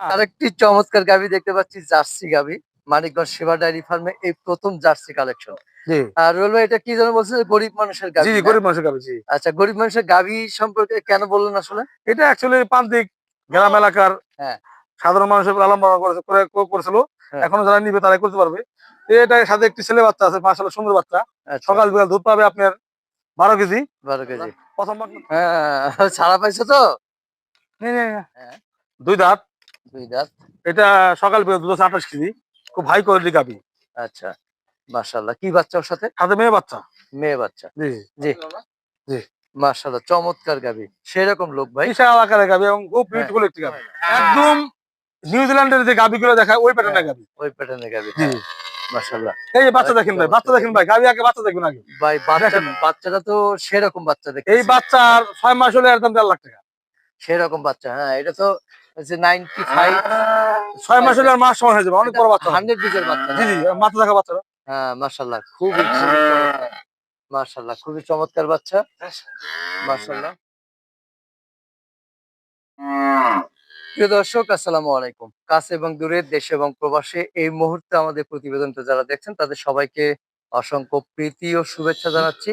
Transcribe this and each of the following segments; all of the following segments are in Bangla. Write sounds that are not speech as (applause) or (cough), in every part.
আরেকটি চমৎকার গাবি দেখতে পাচ্ছি জার্সি গাবি মানিকগঞ্জ সেবা ডায়েরি ফার্মে এই প্রথম জার্সি কালেকশন। আর রোল ভাই এটা কি যেন বলছে গরিব মানুষের গাবি জি জি গরিব মানুষের গাবি জি। আচ্ছা গরিব মানুষের গাবি সম্পর্কে কেন বললেন আসলে? এটা অ্যাকচুয়ালি প্রান্তিক গ্রাম এলাকার হ্যাঁ। সাধারণ মানুষের লালন পালন করেছিল। হ্যাঁ। এখনও যারা নিবে তারাই করতে পারবে। এটার সাথে একটি ছেলে বাচ্চা আছে মাসাল্লাহ সুন্দর বাচ্চা। আচ্ছা, সকাল বিকাল দুধ পাবে আপনার বারো কেজি। বারো কেজি। প্রথম হ্যাঁ ছাড়া পাইছো তো। হ্যাঁ। দুই দাঁত। দুই দাঁত। এটা সকাল বিকাল দুধ আঠাশ কেজি। খুব হাই কোয়ালিটি গাবি। আচ্ছা মাশাল্লাহ কি বাচ্চা ওর সাথে? সাথে মেয়ে বাচ্চা। মেয়ে বাচ্চা। জি। জি। জি। চমৎকার গাবি। সেরকম লোক ভাই। বিশাল আকারের গাবি এবং খুব হ্যাঁ। বিউটিফুল একটি গাবি। একদম নিউজিল্যান্ডের যে গাবি গুলো দেখায় ওই প্যাটার্নের গাবি। ওই প্যাটার্নের গাবি। জি। মাশাল্লাহ এই যে বাচ্চা দেখেন ভাই বাচ্চা দেখেন ভাই গাবি আগে বাচ্চা দেখবেন আগে। ভাই বাচ্চা। বাচ্চাটা তো সেরকম বাচ্চা দেখে এই বাচ্চার মাস হলে এর দাম দেড় লাখ টাকা। সেরকম বাচ্চা হ্যাঁ এটা তো ছয় মাস হলে আর মাস সময় হয়ে যাবে অনেক বড় বাচ্চা। হবে। হান্ড্রেড বিজের বাচ্চা। জি জি মাথা দেখা বাচ্চারা হ্যাঁ মাশাল্লাহ খুবই চমৎকার। বাচ্চা। প্রিয় দর্শক আসসালামু আলাইকুম। কাছে এবং দূরের দেশে এবং প্রবাসে এই মুহূর্তে আমাদের প্রতিবেদনটা যারা দেখছেন তাদের সবাইকে অসংখ্য প্রীতি ও শুভেচ্ছা জানাচ্ছি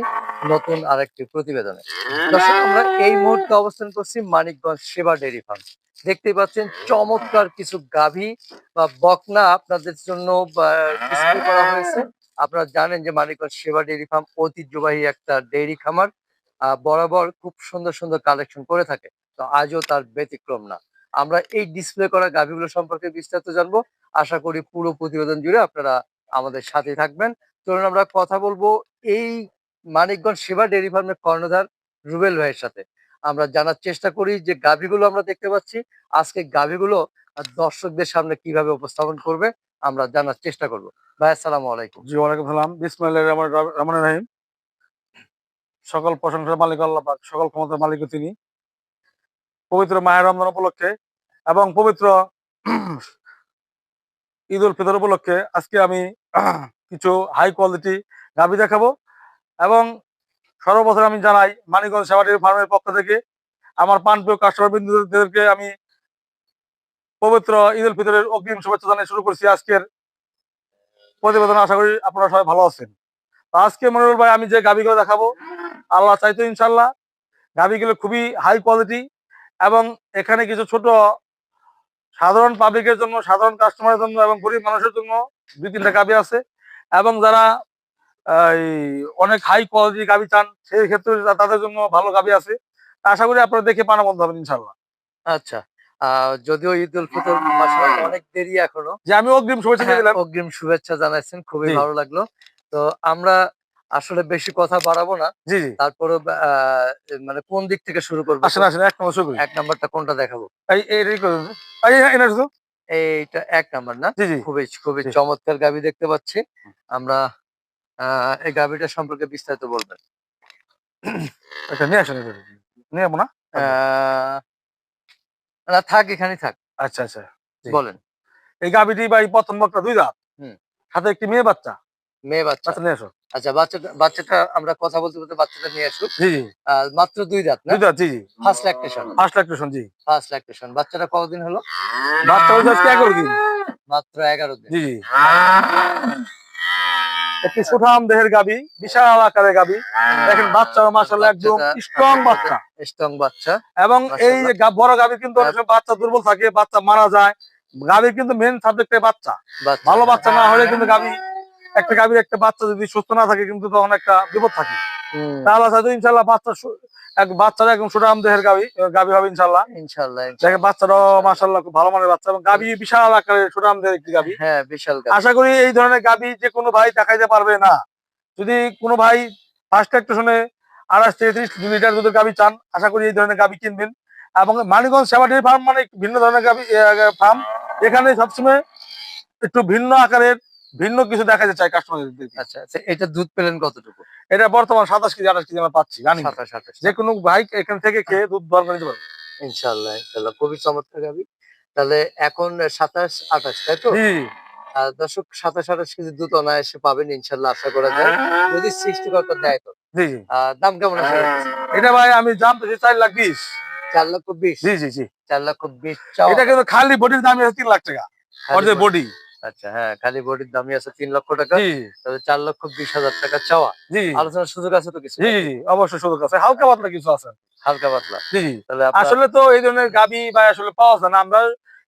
নতুন আরেকটি প্রতিবেদনে। দর্শক আমরা এই মুহূর্তে অবস্থান করছি মানিকগঞ্জ সেবা ডেয়ারি ফার্ম। দেখতেই পাচ্ছেন, চমৎকার কিছু গাভী বা বকনা আপনাদের জন্য করা হয়েছে। আপনারা জানেন যে মানিকগঞ্জ সেবা ডেয়ারি ফার্ম ঐতিহ্যবাহী একটা ডেয়ারি খামার বরাবর খুব সুন্দর সুন্দর কালেকশন করে থাকে। তো আজও তার ব্যতিক্রম না। আমরা এই ডিসপ্লে করা গাভীগুলো সম্পর্কে বিস্তারিত জানব। আশা করি পুরো প্রতিবেদন জুড়ে আপনারা আমাদের সাথে থাকবেন। চলুন আমরা কথা বলব এই মানিকগঞ্জ সেবা ডেয়ারি ফার্মের কর্ণধার রুবেল ভাইয়ের সাথে। আমরা জানার চেষ্টা করি যে গাভীগুলো আমরা দেখতে পাচ্ছি। আজকে গাভীগুলো দর্শকদের সামনে কীভাবে উপস্থাপন করবে, আমরা জানার চেষ্টা করব। ভাই, আসসালামু আলাইকুম। জি, ওয়ালাইকুম সালাম। বিসমিল্লাহ রহমান রহমান রহিম। সকল প্রশংসার মালিক আল্লাহ পাক, সকল ক্ষমতার মালিক তিনি। পবিত্র মায়ের রমজান উপলক্ষে এবং পবিত্র ঈদ উল ফিতর উপলক্ষে আজকে আমি কিছু হাই কোয়ালিটি গাভী দেখাবো এবং সর্ববছর আমি জানাই, মানিকগঞ্জ সেবাটির ফার্মের পক্ষ থেকে আমার পানপ্রিয় কাস্টমার বিন্দুদেরকে আমি পবিত্র ঈদ উল ফিতরের অগ্রিম শুভেচ্ছা জানিয়ে শুরু করছি আজকের প্রতিবেদন। আশা করি আপনারা সবাই ভালো আছেন। তো আজকে মনিরুল ভাই, আমি যে গাভিগুলো দেখাবো, আল্লাহ চাইতো ইনশাল্লাহ গাভিগুলো খুবই হাই কোয়ালিটি এবং এখানে কিছু ছোট সাধারণ পাবলিকের জন্য, সাধারণ কাস্টমারের জন্য এবং গরিব মানুষের জন্য দুই তিনটা গাভি আছে এবং যারা অনেক হাই কোয়ালিটি গাভি চান সেই ক্ষেত্রে তাদের জন্য ভালো গাভি আছে আশা করি আপনারা দেখে পানা বন্ধ হবেন ইনশাল্লাহ আচ্ছা যদিও ঈদ উল ফিতর অনেক দেরি এখনও যে আমি অগ্রিম শুভেচ্ছা হ্যাঁ, দিলাম অগ্রিম শুভেচ্ছা জানাচ্ছেন খুবই ভালো লাগল তো আমরা আসলে বেশি কথা বাড়াবো না জি জি তারপরে মানে কোন দিক থেকে শুরু করব আসেন আসেন এক নম্বর শুরু এক নাম্বারটা কোনটা দেখাবো এইটা এক নাম্বার না জি জি খুবই খুবই চমৎকার গাবি দেখতে পাচ্ছি আমরা এই গাবিটা সম্পর্কে বিস্তারিত বলবেন। আচ্ছা নিয়ে আসেন নিয়ে যাব না? আহ, না থাক থাক। আচ্ছা আচ্ছা বলেন। এই গাভিটি বা এই প্রথম বকটা দুই দাঁত। হুম। সাথে একটি মেয়ে বাচ্চা। মেয়ে বাচ্চা। বাচ্চা নিয়ে আসো আচ্ছা বাচ্চাটা বাচ্চাটা আমরা কথা বলতে বলতে বাচ্চাটা নিয়ে আসুক। জি মাত্র দুই দাঁত দুই দাঁত জি জি। ফার্স্ট ল্যাকটেশন ফার্স্ট ল্যাকটেশন জি। ফার্স্ট ল্যাকটেশন বাচ্চাটা কতদিন হলো? বাচ্চা আজকে এগারো দিন। মাত্র এগারো দিন। জি জি। একটি সুঠাম দেহের গাবি বিশাল আকারের গাবি দেখেন বাচ্চা মাসাল্লাহ একদম স্ট্রং বাচ্চা। স্ট্রং বাচ্চা। এবং এই যে বড় গাবি কিন্তু অনেক সময় বাচ্চা দুর্বল থাকে বাচ্চা মারা যায়। গাবি কিন্তু মেন সাবজেক্টে বাচ্চা। ভালো বাচ্চা না হলে কিন্তু গাবি একটা গাবির একটা বাচ্চা যদি সুস্থ না থাকে কিন্তু তখন একটা বিপদ থাকে। তাহলে হয়তো ইনশাল্লাহ বাচ্চা এক বাচ্চারা একদম দেহের গাভি গাভি হবে ইনশাল্লাহ। ইনশাল্লাহ বাচ্চারাও খুব ভালো মানের বাচ্চা এবং গাভি বিশাল আকারের দেহের একটি গাভি। হ্যাঁ বিশাল আশা করি এই ধরনের গাভি যে কোনো ভাই দেখাইতে পারবে না। যদি কোনো ভাই ফার্স্ট একটু শুনে আড়াইশ থেকে ত্রিশ লিটার দুধের গাভি চান আশা করি এই ধরনের গাভি কিনবেন। এবং মানিকগঞ্জ সেবাটির ফার্ম মানে ভিন্ন ধরনের গাভি ফার্ম। এখানে সবসময় একটু ভিন্ন আকারের ভিন্ন কিছু দেখাতে চাই কাস্টমারদের আচ্ছা আচ্ছা এটা দুধ পেলেন কতটুকু? এটা বর্তমান সাতাশ কেজি আঠাশ কেজি আমরা পাচ্ছি জানি। সাতাশ আঠাশ যে কোনো ভাই এখান থেকে খেয়ে দুধ দর করে নিতে পারবে। ইনশাল্লাহ ইনশাল্লাহ খুবই চমৎকার গাবি। তাহলে এখন সাতাশ আঠাশ তাই তো? দর্শক সাতাশ আঠাশ কেজি দুধ অনায়াসে পাবেন ইনশাল্লাহ আশা করা যায়। যদি সৃষ্টিকর্তা দেয় তো। জি জি। দাম কেমন আছে? এটা ভাই আমি জানতেছি চার লাখ বিশ। চার লক্ষ বিশ? জি জি জি। চার লক্ষ বিশ এটা কিন্তু খালি বডির দাম তিন লাখ টাকা। বডি। আচ্ছা হ্যাঁ খালি বডির দামই আছে তিন লক্ষ টাকা তবে চার লক্ষ বিশ হাজার টাকা চাওয়া। জি। আলোচনার সুযোগ আছে তো কিছু? জি জি জি, অবশ্যই সুযোগ আছে। হালকা পাতলা কিছু আছে। হালকা পাতলা। জি জি। তাহলে আসলে তো এই ধরনের গাবি বা আসলে পাওয়া যায় না। আমরা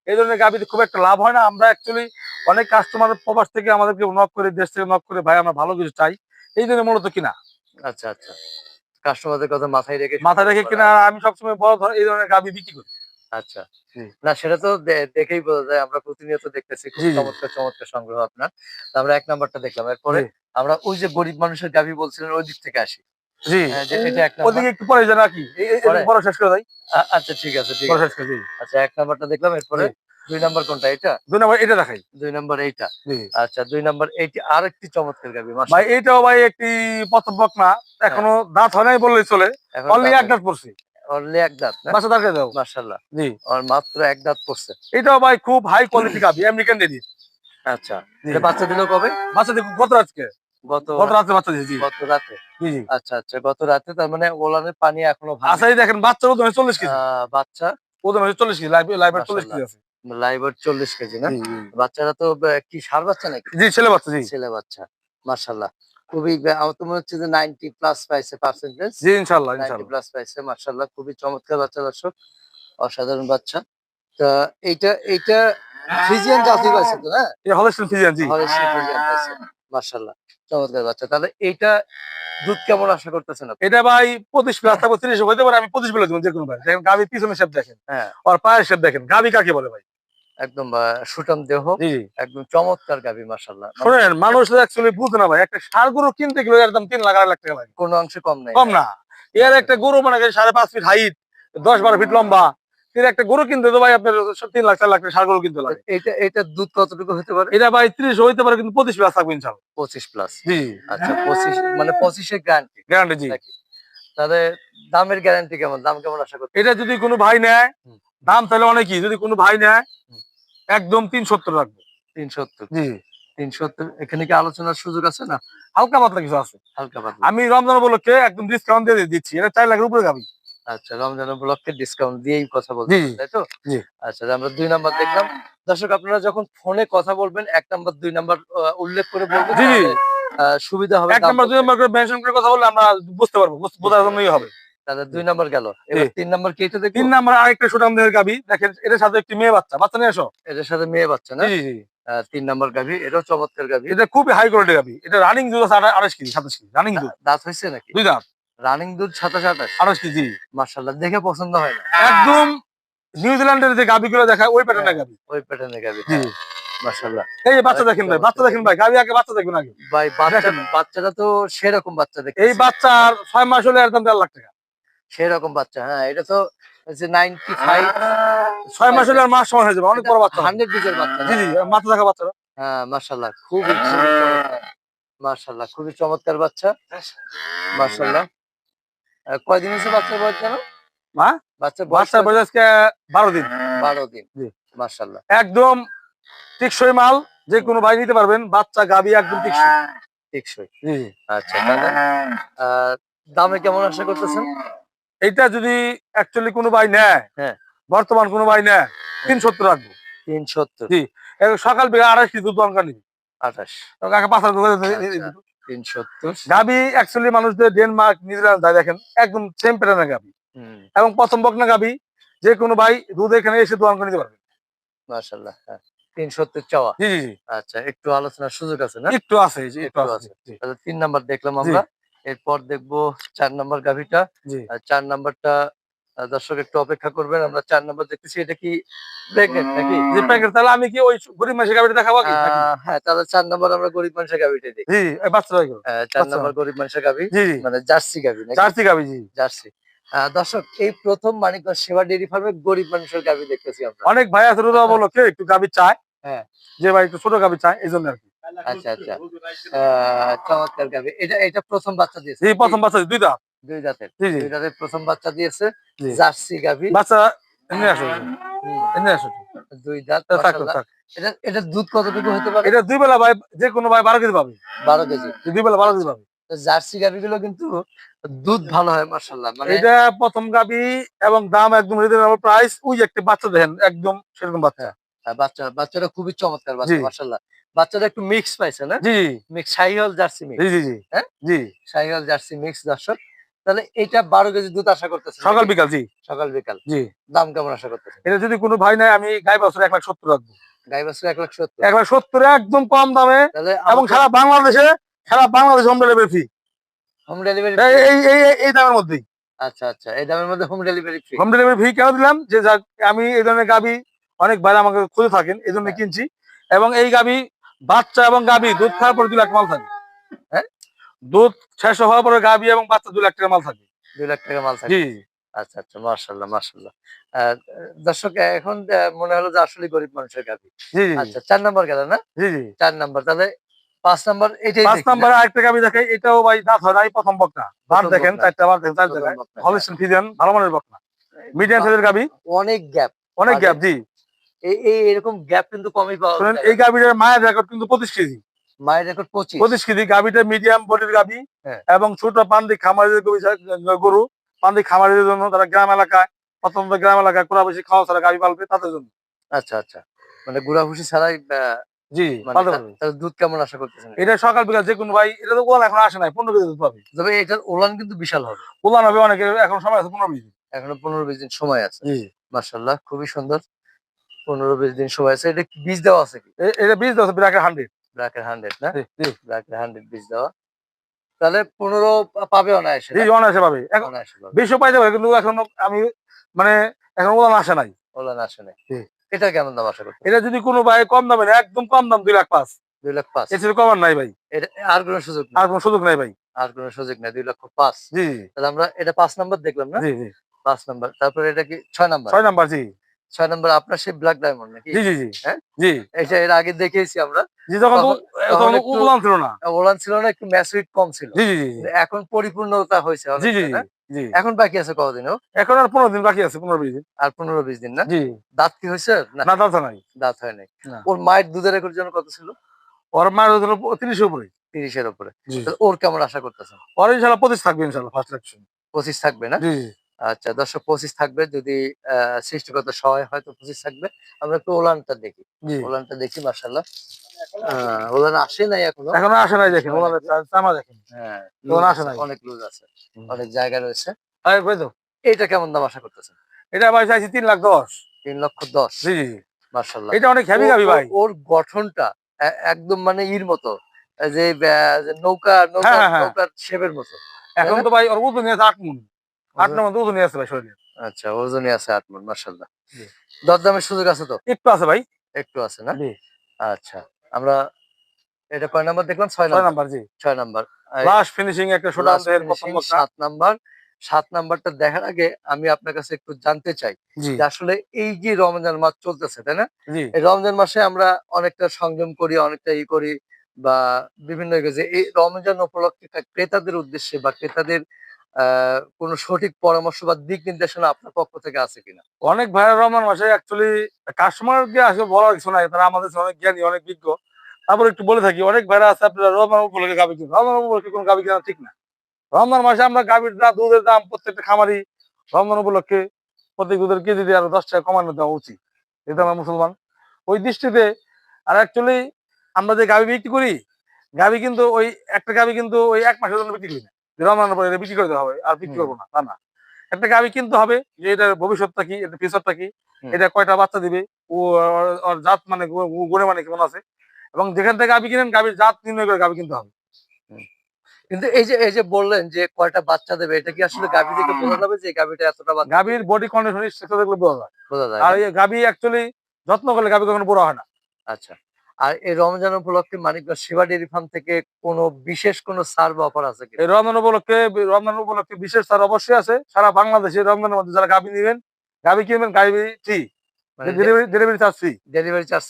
এই ধরনের গাবিতে খুব একটা লাভ হয় না। আমরা অ্যাকচুয়ালি অনেক কাস্টমার প্রবাস থেকে আমাদেরকে নক করে দেশ থেকে নক করে ভাই আমরা ভালো কিছু চাই। এই জন্য মূলত কিনা? আচ্ছা আচ্ছা। কাস্টমারদের কথা মাথায় রেখে মাথায় রেখে কিনা? আমি সবসময় বড় ধর এই ধরনের গাবি বিক্রি করি। আচ্ছা। না সেটা তো দেখেই বোঝা যায়। আমরা প্রতিনিয়ত দেখতেছি খুব। চমৎকার চমৎকার সংগ্রহ আপনার। আমরা এক নাম্বারটা দেখলাম। এরপরে আমরা ওই যে গরিব মানুষের গাভি বলছিলেন ওই দিক থেকে আসি। জি। হ্যাঁ, এটা এক ওদিকে একটু পরে? বড় শেষ করে আচ্ছা ঠিক আছে ঠিক আচ্ছা এক নাম্বারটা দেখলাম এরপরে দুই নাম্বার কোনটা এটা দুই নম্বর এটা দেখাই। দুই নাম্বার এইটা। আচ্ছা দুই নাম্বার এইটি আর একটি চমৎকার ভাই মাশাআল্লাহ। ভাই একটি না। এখনও দাঁত হয় নাই বললেই চলে। অনলি এক দাঁত পড়ছে। অনলি এক দাঁত না? বাসা দাও মাশাআল্লাহ। জি। আর মাত্র এক দাঁত পড়ছে। এটাও ভাই খুব হাই কোয়ালিটি গাবি আমেরিকান ডেডি আচ্ছা। এটা বাচ্চা দিল কবে? বাচ্চা দেখুন কত আজকে গত বাচ্চা দিয়েছি। রাতে? জি জি। আচ্ছা আচ্ছা গত রাতে তার মানে ওলানের পানি এখনও ভালো আচ্ছা এই দেখেন বাচ্চার ওজন চল্লিশ কেজি। বাচ্চা? ওজন কেজি লাইভ কেজি আছে। লাইভের চল্লিশ কেজি না। বাচ্চারা তো কি সার বাচ্চা নাকি? জি ছেলে বাচ্চা জি। ছেলে বাচ্চা মার্শাল্লাহ খুবই বে- আমার তো মনে হচ্ছে যে নাইনটি প্লাস পাইছে পার্সেন্টেজ জি ইনশাল্লাহ ইনশাল্লাহ। প্লাস পাইছে মার্শাল্লাহ খুবই চমৎকার বাচ্চা দর্শক। অসাধারণ বাচ্চা। তা এইটা এইটা ফিজিয়ান জাতি পাইছে তো না এই ফিজিয়ান জি। হরেশি ফিজিয়ান পাইছে মার্শাল্লাহ চমৎকার বাচ্চা। তাহলে এইটা দুধ কেমন আশা করতেছেন এটা ভাই পঁচিশ প্লাস থাকবে তিরিশ হইতে পারে আমি পঁচিশ বলে দেবো যে কোনো ভাই। দেখেন গাভি পিছনে শেপ দেখেন। হ্যাঁ। আর পায়ের শেপ দেখেন। গাভি কাকে বলে ভাই? একদম সুঠাম দেহ একদম চমৎকার গাবি মার্শাল্লাহ শোনেন মানুষ অ্যাকচুয়ালি বুঝে না ভাই একটা সার গরু কিনতে গেলে এর দাম তিন লাখ আড়াই লাখ টাকা লাগে। কোনো অংশে কম নাই। কম না। এর একটা গরু মানে সাড়ে পাঁচ ফিট হাইট দশ বারো ফিট লম্বা একটা গরু কিনতে তো ভাই আপনার তিন লাখ চার লাখ সার গরু কিনতে লাগে। এটা এটা দুধ কতটুকু হতে পারে? এটা ভাই ত্রিশ হইতে পারে কিন্তু পঁচিশ প্লাস থাকবে ইনশাল্লাহ পঁচিশ প্লাস। জি। আচ্ছা পঁচিশ মানে পঁচিশের গ্যারান্টি গ্যারান্টি জি। তাহলে দামের গ্যারান্টি কেমন? দাম কেমন আশা করতে এটা যদি কোনো ভাই নেয়। দাম তাহলে অনেকই যদি কোনো ভাই নেয় একদম তিন সত্তর রাখব। তিন সত্তর জি। তিন সত্তর এখানে কি আলোচনার সুযোগ আছে না? হালকা পাতলা কিছু আছে। হালকা পাতলা। আমি রমজান উপলক্ষে একদম ডিসকাউন্ট দিয়ে দিচ্ছি এটা চার লাখের উপরে গাবি আচ্ছা রমজান উপলক্ষে ডিসকাউন্ট দিয়েই কথা বলছি। তাই তো? জি। আচ্ছা আমরা দুই নাম্বার দেখলাম। দর্শক আপনারা যখন ফোনে কথা বলবেন এক নাম্বার দুই নাম্বার উল্লেখ করে বলবেন সুবিধা হবে এক নম্বর দুই। নম্বর করে মেনশন করে কথা বললে আমরা বুঝতে পারব বুঝ- বোঝার জন্যই হবে। তাহলে দুই নাম্বার গেল। এবার তিন নাম্বার কি এটা তিন নম্বর আরেকটা সুটাম দেহের গাবি দেখেন এটার সাথে একটি মেয়ে বাচ্চা। বাচ্চা নিয়ে আসো। এটার সাথে মেয়ে বাচ্চা না? জি জি তিন নাম্বার গাভি। এটাও চমৎকার গাভি। এটা খুবই হাই এটা রানিং দুধ আছে আড়া- কেজি সাতাশ কেজি। রানিং দুধ। দাঁত হয়েছে নাকি? দুই দাঁত। রানিং দুধ সাতাশ আঠাশ? আড়াইশ কেজি মার্শাল্লাহ দেখে পছন্দ হয় না। একদম নিউজিল্যান্ডের যে গাবি গুলো দেখায় ওই প্যাটার্নের গাবি ওই প্যাটার্নের গাভি জি। এই বাচ্চা দেখেন ভাই বাচ্চা দেখেন ভাই গাবি আগে বাচ্চা দেখবেন আগে। ভাই বাচ্চা বাচ্চাটা তো সেরকম বাচ্চা দেখে এই বাচ্চার ছয় মাস হলে এর দাম দেড় লাখ টাকা। সেরকম বাচ্চা হ্যাঁ এটা তো নাইনটি ফাইভ ছয় মাস হলে মাস সময় হয়ে যাবে অনেক বড় বাচ্চা। হান্ড্রেড বিজের বাচ্চা জি জি মাথা বাচ্চারা হ্যাঁ মার্শাল্লাহ খুবই খুবই মার্শাল্লাহ খুবই চমৎকার বাচ্চা। মার্শাল্লাহ আহ, কয়দিন হয়েছে বাচ্চার বয়স জানো? মা? বাচ্চার বাচ্চার বয়স আজকে বারো দিন। বারো দিন জি। মার্শাল্লাহ একদম টিকসই মাল যে কোনো ভাই নিতে পারবেন বাচ্চা গাবি একদম টিকসই। টেকসই। জি। আচ্ছা দামে কেমন আশা করতেছেন? এইটা যদি অ্যাকচুয়ালি কোনো ভাই নেয় হ্যাঁ। বর্তমান কোনো ভাই নেয় তিন সত্তর রাখব। তিন সত্তর জি। সকাল বেলা আড়াইশ কেজি দুধ দরকার নেই। আঠাশ। পাঁচ আচ্ছা। তিন সত্তর গাবি অ্যাকচুয়ালি মানুষদের ডেনমার্ক নিউজিল্যান্ড যায় দেখেন একদম সেম প্যাটার্নের গাবি এবং প্রথম বকনা গাবি যে কোনো ভাই দুধ এখানে এসে দোয়ান করে নিতে পারবে। হ্যাঁ। তিন সত্তর চাওয়া। জি জি জি। আচ্ছা একটু আলোচনার সুযোগ আছে না? একটু আছে একটু একটু আছে তিন নাম্বার দেখলাম আমরা। এরপর দেখব চার নাম্বার গাভিটা। চার নাম্বারটা দর্শক একটু অপেক্ষা করবেন। আমরা চার নাম্বার দেখতেছি এটা কি প্রেগনেন্ট নাকি? যে প্যাকেট তাহলে আমি কি ওই গরিব গাবিটা দেখাবো কি? হ্যাঁ তাহলে চার নাম্বার আমরা গরিব মানুষের জি বাচ্চা গো। চার। নাম্বার গরিব মানুষের গাভি মানে জার্সি গাভি গাবি জি। জার্সি। দর্শক এই প্রথম মানিকগঞ্জ সেবা ডেয়ারি ফার্মে গরিব মানুষের গাভি দেখতেছি আমরা। অনেক ভাই আছে রোজা বলকে একটু গাবি চায়? হ্যাঁ। যে ভাই একটু ছোট গাবি চায় এই জন্য আর কি। আচ্ছা আচ্ছা। আহ, চমৎকার গাভি। এটা এটা প্রথম বাচ্চা দিয়েছে। জি প্রথম বাচ্চা দুই দাঁত দুই দাঁতের জি জি। দুই দাঁতের প্রথম বাচ্চা দিয়েছে জার্সি গাভি। বাচ্চা এমনি আসো। এমনি আসো। দুই দাঁত এটা এটা দুধ কতটুকু হতে পারে? এটা দুই বেলা ভাই যে কোনো ভাই বারো কেজি পাবে। বারো কেজি। দুই বেলা বারো কেজি পাবে। তো জার্সি গাভিগুলো কিন্তু দুধ ভালো হয় মার্শাল্লাহ মানে এটা প্রথম গাবি এবং দাম একদম প্রাইস ওই একটা বাচ্চা দেখেন একদম সেরকম বাচ্চা। বাচ্চা বাচ্চাটা খুবই চমৎকার বাচ্চা বাচ্চাটা একটু মিক্স পাইছে না? জি। মিক্স শাহিওয়াল জার্সি মিক্স জি জি জি। হ্যাঁ? জি। শাহিওয়াল জার্সি মিক্স দর্শক। তাহলে এটা বারো কেজি দুধ আশা করতেছে সকাল বিকাল জি। সকাল বিকাল। জি। দাম কেমন আশা করতেছে এটা যদি কোনো ভাই নাই আমি গাই বছর এক লাখ সত্তর রাখব। গাই বাছুর এক লাখ সত্তর? এক লাখ সত্তর একদম কম দামে এবং সারা বাংলাদেশে সারা Bangladesh home delivery free home delivery এই এই এই- দামের মধ্যেই। আচ্ছা আচ্ছা। এই দামের মধ্যে home delivery free home delivery free কেন দিলাম? যে যাক আমি এই ধরনের গাবি অনেক ভাই আমাকে খুঁজে থাকেন এই জন্য হ্যাঁ। কিনছি। এবং এই গাবি বাচ্চা এবং গাবি দুধ খাওয়ার পরে দুই লাখ মাল থাকে। হ্যাঁ? দুধ শেষ হওয়ার পরে গাবি এবং বাচ্চা দুই লাখ টাকা মাল থাকে। দুই লাখ টাকা মাল থাকে। জি। আচ্ছা আচ্ছা মার্শাল্লাহ মার্শাল্লাহ দর্শক এখন মনে হলো যে আসলে গরিব মানুষের জি আচ্ছা চার নাম্বার গেল না? জি জি। চার নাম্বার তাহলে পাঁচ নাম্বার এটাই পাঁচ? নাম্বারে আরেকটা গাবি এটাও ভাই দাঁত হয় নাই প্রথম বকনা। বার দেখেন চারটা বার দেখেন চার জায়গায়। হলিস্টন ফিজিয়ান ভালো মানের বকনা। মিডিয়াম সাইজের গাবি অনেক গ্যাপ অনেক গ্যাপ জি। এই এরকম গ্যাপ কিন্তু কমই পাওয়া যায়। এই গাবিটার মায়ের রেকর্ড কিন্তু পঁচিশ কেজি। মায়ের রেকর্ড পঁচিশ। পঁচিশ কেজি মিডিয়াম বডির হ্যাঁ। এবং ছোট পান্দি খামারিদের গরু পান্দি খামারিদের জন্য তারা গ্রাম এলাকায় প্রথমত গ্রাম এলাকায় কোরা বেশি খাওয়া ছাড়া গাবি পালবে তাদের জন্য। আচ্ছা আচ্ছা। মানে গুড়া ভুসি ছাড়াই জি মানে দুধ কেমন আশা করতেছেন? এটা সকাল বিকাল যে কোনো ভাই এটা তো ওলান এখন আসে নাই পনেরো কেজি দুধ পাবে। তবে এটার ওলান কিন্তু বিশাল হবে। ওলান হবে অনেকে এখন সময় আছে পনেরো কেজি এখনও পনেরো বিশ দিন সময় আছে। মার্শাল্লাহ খুবই সুন্দর। পনেরো বিশ দিন সময় আছে এটা কি বীজ দেওয়া আছে কি? এটা বীজ দেওয়া বিরাকের হান্ড্রেড ব্ল্যাকের হান্ড্রেড না? জি হান্ড্রেড বীজ দেওয়া। তাহলে পনেরো পাবে অনায়াসে জি অনায়াসে পাবে। বেশিও পাইতে পারে কিন্তু এখন আমি মানে এখন ওলান আসে নাই। ওলান আসে নাই। এটা কেমন দাম আশা করতে এটা যদি কোনো ভাই কম দামে একদম কম দাম দুই লাখ পাঁচ। দুই লাখ পাঁচ। চেয়ে কমার নাই ভাই। এটা আর কোনো সুযোগ আর কোনো সুযোগ নাই ভাই। আর কোনো সুযোগ নাই দুই লক্ষ পাঁচ। জি। তাহলে আমরা এটা পাঁচ নাম্বার দেখলাম না? জি জি। পাঁচ নাম্বার। তারপরে এটা কি ছয় নাম্বার? ছয় নাম্বার জি। ছয় নম্বর আপনার সেই ব্ল্যাক ডায়মন্ড নাকি? জি জি জি। হ্যাঁ? জি। এটা এর আগে দেখিয়েছি আমরা। জি যখন তখন- তখন তখন ছিল না। ওলান ছিল না একটু ম্যাচুইট কম ছিল। জি জি জি এখন পরিপূর্ণতা হয়েছে জি জি জি এখন বাকি আছে কতদিনও এখন আর পনেরো দিন বাকি আছে পনেরো বিশ দিন। আর পনেরো বিশ দিন না? জি। দাঁত কি হয়েছে? না। নাই। দাঁত হয় নাই। ওর মায়ের দুধের রেকর্ড জন্য কত ছিল? ওর মায়ের তিরিশের উপরে। তিরিশের উপরে। জি। ওর কেমন আশা করতেছেন? ওর ইনশাল্লাহ পঁচিশ থাকবে ইনশাল্লাহ ফার্স্ট ইলেকশন পঁচিশ থাকবে না? জি। আচ্ছা দর্শক পঁচিশ থাকবে যদি আহ, সৃষ্টিগত সহায় হয়তো পঁচিশ থাকবে। আমরা একটু ওলানটা দেখি। ওলানটা দেখি মার্শাল্লাহ ওলান আসে নাই এখনও? এখনও আসে নাই দেখেন ওলানের চামা দেখেন হ্যাঁ আসে নাই। অনেক লুজ আছে হুম। অনেক জায়গা রয়েছে। আরে কই তো? এইটা কেমন দাম আশা করতেছেন? এটা ভাই চাইছি তিন লাখ দশ। তিন লক্ষ দশ। জি জি জি। মার্শাল্লাহ এটা অনেক হেভি গাবি ভাই। ওর গঠনটা একদম মানে ইর মতো। যে নৌকা নৌকা হ্যাঁ, হ্যাঁ। নৌকার শেপের মতো। এখন তো ভাই ওর আছে আট মুন। আট নম্বর ওজনই আছে ভাই শরীরে আচ্ছা ওজনই আছে আট মন মার্শাল্লাহ দরদামের সুযোগ আছে তো? একটু আছে ভাই। একটু আছে না? আচ্ছা আমরা এটা কয় নাম্বার দেখলাম? ছয় ছয় নাম্বার। নাম্বার জি। ছয় নাম্বার। লাস্ট ফিনিশিং একটা সাত নাম্বার। সাত নাম্বারটা দেখার আগে আমি আপনার কাছে একটু জানতে চাই যে আসলে এই যে রমজান মাস চলতেছে তাই না? এই রমজান মাসে আমরা অনেকটা সংযম করি অনেকটা ই করি বা বিভিন্ন এই রমজান উপলক্ষে ক্রেতাদের উদ্দেশ্যে বা ক্রেতাদের কোনো সঠিক পরামর্শ বা দিক নির্দেশনা আপনার পক্ষ থেকে আছে কিনা? অনেক ভাইয়ের রহমান মাসে অ্যাকচুয়ালি কাস্টমারকে আসলে বলার কিছু নাই। তারা আমাদের অনেক জ্ঞানী, অনেক বিজ্ঞ। তারপর একটু বলে থাকি, অনেক ভাইরা আছে, আপনারা রহমান উপলক্ষে গাবি কিনুন রহমান উপলক্ষে কোনো গাবি কেনা ঠিক না। রমজান মাসে আমরা গাবির দাম, দুধের দাম, প্রত্যেকটা খামারি রমজান উপলক্ষে প্রত্যেক দুধের কেজি দিয়ে আরও দশ টাকা কমানো দেওয়া উচিত। এটা আমরা মুসলমান। ওই দৃষ্টিতে, আর অ্যাকচুয়ালি আমরা যে গাবি বিক্রি করি, গাবি কিন্তু ওই, একটা গাবি কিন্তু ওই এক মাসের জন্য বিক্রি করি না। রমজানের পরে এটা বিক্রি করে দেওয়া হবে আর বিক্রি করব না তা না। একটা গাবি কিনতে হবে যে এটার ভবিষ্যৎটা কি এটা ফিউচারটা কি এটা কয়টা বাচ্চা দিবে ও ওর- জাত মানে গুণে মানে কেমন আছে এবং যেখান থেকে গাবি কিনেন গাবির জাত নির্ণয় করে গাবি কিনতে হবে। কিন্তু এই যে এই যে বললেন যে কয়টা বাচ্চা দেবে এটা কি আসলে গাভী থেকে বোঝা যাবে যে গাভীটা এতটা বাচ্চা? গাবির বডি কন্ডিশন সেটা দেখলে বোঝা যায়। বোঝা যায়। আর? এই অ্যাকচুয়ালি যত্ন করলে গাবি কখনো বড় হয় না। আচ্ছা। আর এই রমজান উপলক্ষে মানিকগঞ্জ সেবা ডেয়ারি ফার্ম থেকে কোনো বিশেষ কোনো সার বা অফার আছে কি এই রমজান উপলক্ষে রমজান উপলক্ষে বিশেষ তার অবশ্যই আছে। সারা বাংলাদেশে রমজানের মধ্যে যারা গাবি নেবেন গাবি কিনবেন গাবি free delivery delivery charge free delivery charge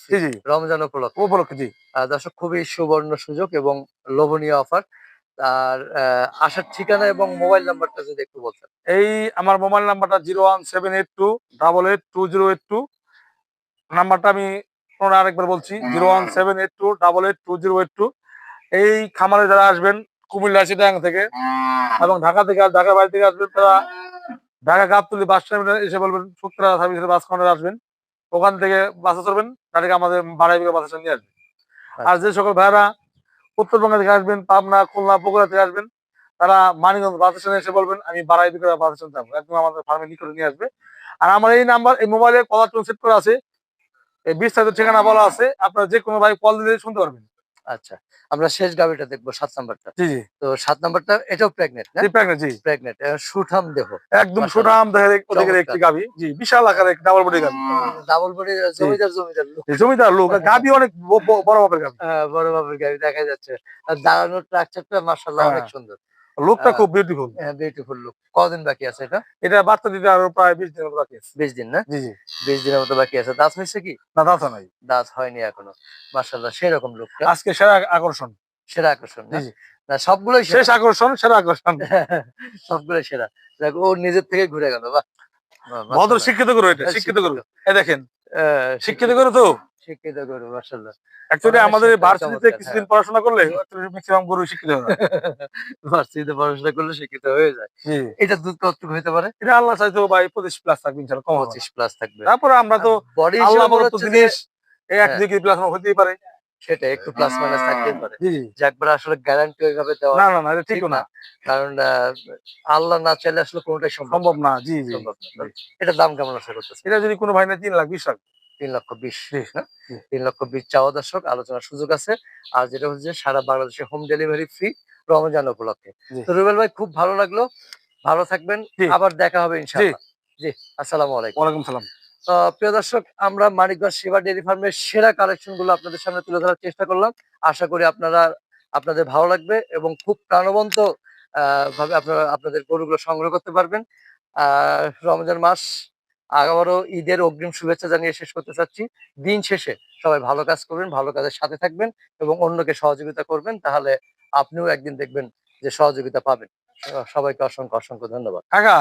Ramzan উপলক্ষে। উপলক্ষে জি। দর্শক খুবই সুবর্ণ সুযোগ এবং লোভনীয় অফার। আর আসার ঠিকানা এবং মোবাইল নাম্বারটা যদি একটু বলতেন। এই আমার মোবাইল নাম্বারটা zero one seven eight two double eight two zero eight two. নাম্বারটা আমি পুনরায় আরেকবার বলছি zero one seven eight two double eight two zero eight two. এই খামারে যারা আসবেন কুমিল্লা চিটাং থেকে এবং ঢাকা থেকে আর ঢাকা বাড়ি থেকে আসবেন তারা ঢাকা গাবতলি বাস টার্মিনাল এসে বলবেন শুক্রা সার্ভিসের বাস কাউন্টারে আসবেন। ওখান থেকে বাসে চড়বেন তাদেরকে আমাদের বাড়াই বাস স্ট্যান্ড নিয়ে আসবেন। আর যে সকল ভাইরা উত্তরবঙ্গ থেকে আসবেন পাবনা খুলনা বগুড়া থেকে আসবেন তারা মানিগঞ্জ বাস স্ট্যান্ডে এসে বলবেন আমি বাড়াই বিক্রা বাস স্ট্যান্ড যাব। একদম আমাদের ফার্মের নিকটে নিয়ে আসবে। আর আমার এই নাম্বার এই মোবাইলে কলার টোন সেট করা আছে। এই বিস্তারিত ঠিকানা বলা আছে। আপনারা যে কোনো ভাই কল দিলে শুনতে পারবেন। আচ্ছা আমরা শেষ গাবিটা দেখব সাত নাম্বারটা। জি জি। তো সাত নাম্বারটা এটাও প্রেগনেন্ট না? জি প্রেগনেন্ট জি। প্রেগনেন্ট সুঠাম দেহ। একদম মাশাআল্লাহ। সুনাম দেখে ওদিকের একটি গাবি। জি বিশাল আকারের একটি ডাবল বডি গাবি। ডাবল বডি জমিদার জমিদার লোক। জমিদার লোক। গাবি অনেক বড় গাবি। আহ, বড় বাবুর গাড়ি দেখা যাচ্ছে। আর দাঁড়ানোর স্ট্রাকচারটা মার্শাল্লাহ হ্যাঁ। অনেক সুন্দর। লোকটা খুব বিউটিফুল হ্যাঁ বিউটিফুল লোক কদিন বাকি আছে এটা? এটা বাচ্চা দিতে আরও প্রায় বিশ দিন মতো বাকি আছে। বিশ দিন না? জি জি। বিশ দিনের মতো বাকি আছে। দাস হয়েছে কি? না দাস নাই। দাস হয়নি এখনও। মার্শাল্লাহ সেরকম লুকটা আজকে সেরা আকর্ষণ। সেরা আকর্ষণ না? জি, জি। না সবগুলোই শেষ আকর্ষণ সেরা আকর্ষণ। (laughs) সবগুলোই সেরা। দেখ ও নিজের থেকে ঘুরে গেল বা বাহ, ভদ্র শিক্ষিত করো এটা হ্যাঁ, শিক্ষিত এই দেখেন শিক্ষিত তো? গরু মার্শাল্লাহ অ্যাকচুয়ালি আমাদের ভার্সিটিতে কিছুদিন হ্যাঁ। পড়াশোনা করলে ম্যাক্সিমাম গরু শিক্ষিত হয় ভার্সিটিতে (laughs) পড়াশোনা করলে শিক্ষিত হয়ে যায়। এটা দুধ কতটুকু হইতে পারে? এটা আল্লাহ চাইতো ভাই পঁচিশ প্লাস থাকবে কম প্লাস তারপরে আমরা তো বডি আল্লাহ হিসেবে মনে প্রদত্ত হচ্ছে যে জিনিস এই এক হ্যাঁ। দুই প্লাস হতেই পারে। সেটা একটু প্লাস মাইনাস থাকতেই পারে। যে একবার আসলে গ্যারান্টি ওইভাবে দেওয়া না না না ঠিক না। কারণ আল্লাহ না চাইলে আসলে কোনোটাই সম্ভব না। জি জি। এটা দাম কেমন আশা করতেছে এটা যদি কোনো ভাই না তিন লাখ বিশ লাখ। তিন লক্ষ বিশ জি, তিন লক্ষ বিশ চাওয়া দর্শক আলোচনার সুযোগ আছে। আর যেটা হচ্ছে সারা বাংলাদেশে হোম ডেলিভারি ফ্রি রমজান উপলক্ষে। তো রুবেল ভাই খুব ভালো লাগল। ভালো থাকবেন। আবার দেখা হবে ইনশাআল্লাহ। জি আসসালামু আলাইকুম। ওয়ালাইকুম সালাম। প্রিয় দর্শক, আমরা মানিকগঞ্জ সেবা ডেয়ারি ফার্মের সেরা কালেকশনগুলো আপনাদের সামনে তুলে ধরার চেষ্টা করলাম। আশা করি আপনারা, আপনাদের ভালো লাগবে এবং খুব প্রাণবন্ত ভাবে আপনারা আপনাদের গরুগুলো সংগ্রহ করতে পারবেন। আর রমজান মাস আবারও ঈদের অগ্রিম শুভেচ্ছা জানিয়ে শেষ করতে চাচ্ছি। দিন শেষে সবাই ভালো কাজ করবেন, ভালো কাজের সাথে থাকবেন এবং অন্যকে সহযোগিতা করবেন, তাহলে আপনিও একদিন দেখবেন যে সহযোগিতা পাবেন। সবাইকে অসংখ্য অসংখ্য ধন্যবাদ। কাকা!